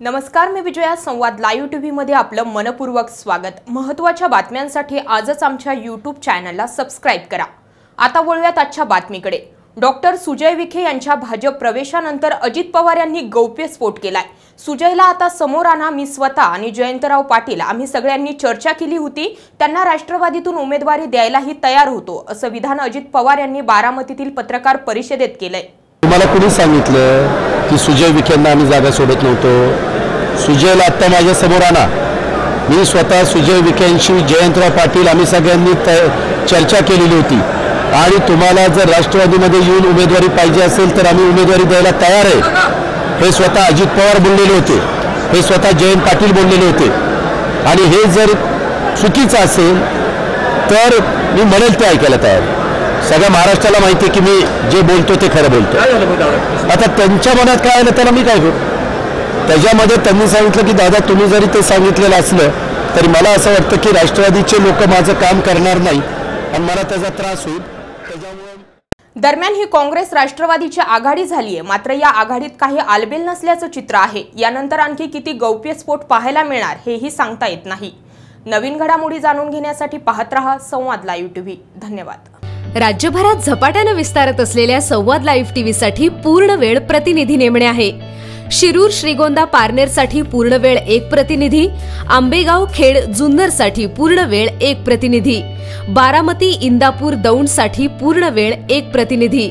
नमस्कार मी विजया संवाद live T व्हीमध्ये आपलं मनपूर्वक स्वागत. महत्त्वाच्या बातम्यांसाठी आजच आमच्या यूट्यूब चॅनलला सबस्क्राईब करा. आता वळूयात आजच्या बातमीकडे. डॉक्टर सुजय विखे यांच्या भाजप प्रवेशानंतर अजित पवार यांनी गौप्यस्फोट केलाय. सुजयला आता समोर आणा मी स्वतः आणि जयंतराव पाटील. आम्ही सगळ्यांनी चर्चा केली होती त्यांना राष्ट्रवादीतून उमेदवारी द्यायलाही तयार होतो असं विधान अजित पवार यांनी बारामतीतील पत्रकार परिषदेत केलंय. तुम्हाला कुणी सांगितलं? की सुजय विखेंना आम्ही जागा सोडत नव्हतो. सुजयला आत्ता माझ्यासमोर आणा. मी स्वतः सुजय विखेंशी जयंतराव पाटील आम्ही सगळ्यांनी त चर्चा केलेली होती. आणि तुम्हाला जर राष्ट्रवादीमध्ये येऊन उमेदवारी पाहिजे असेल तर आम्ही उमेदवारी द्यायला तयार आहे. हे स्वतः अजित पवार बोललेले होते. हे स्वतः जयंत पाटील बोललेले होते. आणि हे जर चुकीचं असेल तर मी म्हणेल ते ऐकायला तयार आहे. सगळ्या महाराष्ट्राला माहिती आहे की मी जे बोलतो ते खरं बोलतो. आता त्यांच्या मनात काय आलं त्याला मी काय करू? त्याच्यामध्ये त्यांनी सांगितलं की दादा तुम्ही जरी ते सांगितलेलं असलं तरी मला असं वाटतं की राष्ट्रवादीचे लोक माझं काम करणार नाही आणि मला त्याचा त्रास होईल. त्याच्यामुळे दरम्यान ही काँग्रेस राष्ट्रवादीची आघाडी झालीय. मात्र या आघाडीत काही आलबेल नसल्याचं चित्र आहे. यानंतर आणखी किती गौप्यस्फोट पाहायला मिळणार हेही सांगता येत नाही. नवीन घडामोडी जाणून घेण्यासाठी पाहत रहा संवाद लाईव्ह टीव्ही धन्यवाद. राज्यभरात झपाट्यानं विस्तारत असलेल्या संवाद लाईव्ह टीव्हीसाठी पूर्ण वेळ प्रतिनिधी नेमणे आहे. शिरूर श्रीगोंदा पारनेरसाठी पूर्ण वेळ एक प्रतिनिधी आंबेगाव खेड जुन्नरसाठी पूर्ण वेळ एक प्रतिनिधी बारामती इंदापूर दौंडसाठी पूर्ण वेळ एक प्रतिनिधी